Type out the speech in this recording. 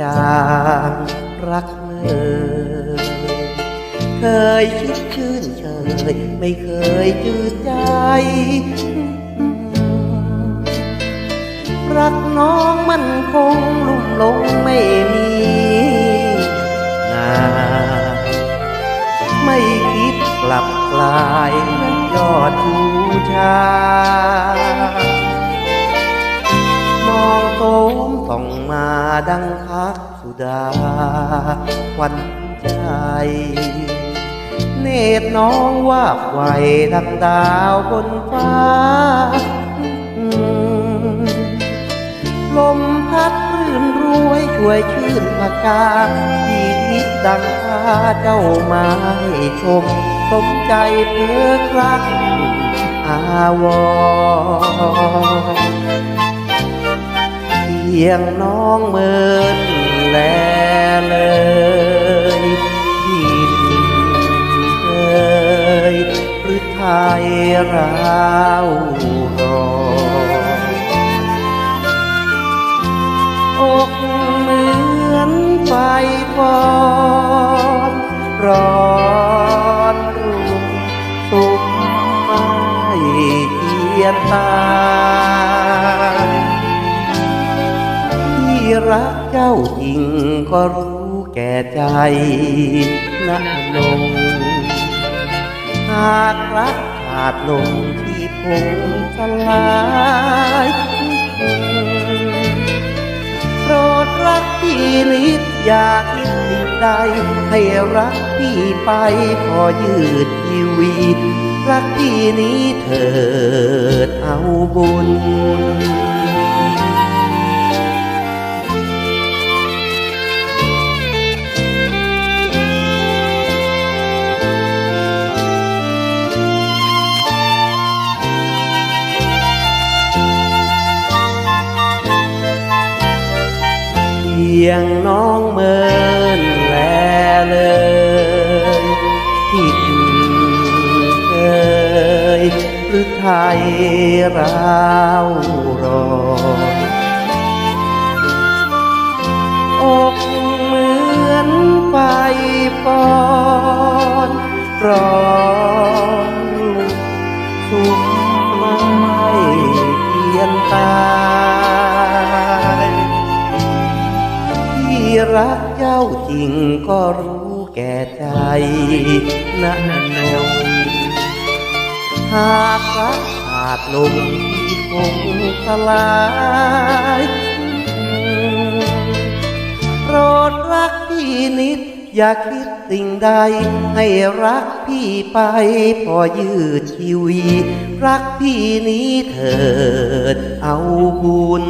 รักเมื่อเคยคิดชื่นเชยไม่เคยจืดใจ รักน้องมันคงลุ่มหลงไม่มีนาไม่คิดกลับกลายเป็นยอดชูชา องโต้มส่องมาดังพักสุดาควันใจ เนตรน้องว่าไหวดังดาวบนฟ้า ลมพัดรื่นรวยช่วยชื่นปากาที่ทิศดังพาเจ้ามาให้ชม สมใจเพื่อครักอาวร ยงน้องเมินแลเลยที่ดินเคยหรือไทยราวรออกเหมือนไฟฟอนร้อนรุ่มสุกไม่เทียนตา รักเจ้าจริงก็รู้แก่ใจนะลง หากรักขาดลงที่พงสลายโปรดรักพี่นิดอย่าคิดสิ่งใด ให้รักพี่ไปพอยืดชีวิตรักพี่นี้เถิดเอาบุญ ยงน้องเมินแลเลยผิดเคยหรือไทยราวรออกเหมือนไฟฟอนร้อนสุข รักเจ้าจริงก็รู้แก่ใจนะนงหากรักขาดลงคงสลายโปรดรักพี่นิด อย่าคิดสิ่งใด ให้รักพี่ไปพอยืดชีวิตรักพี่นี้เถิดเอาบุญ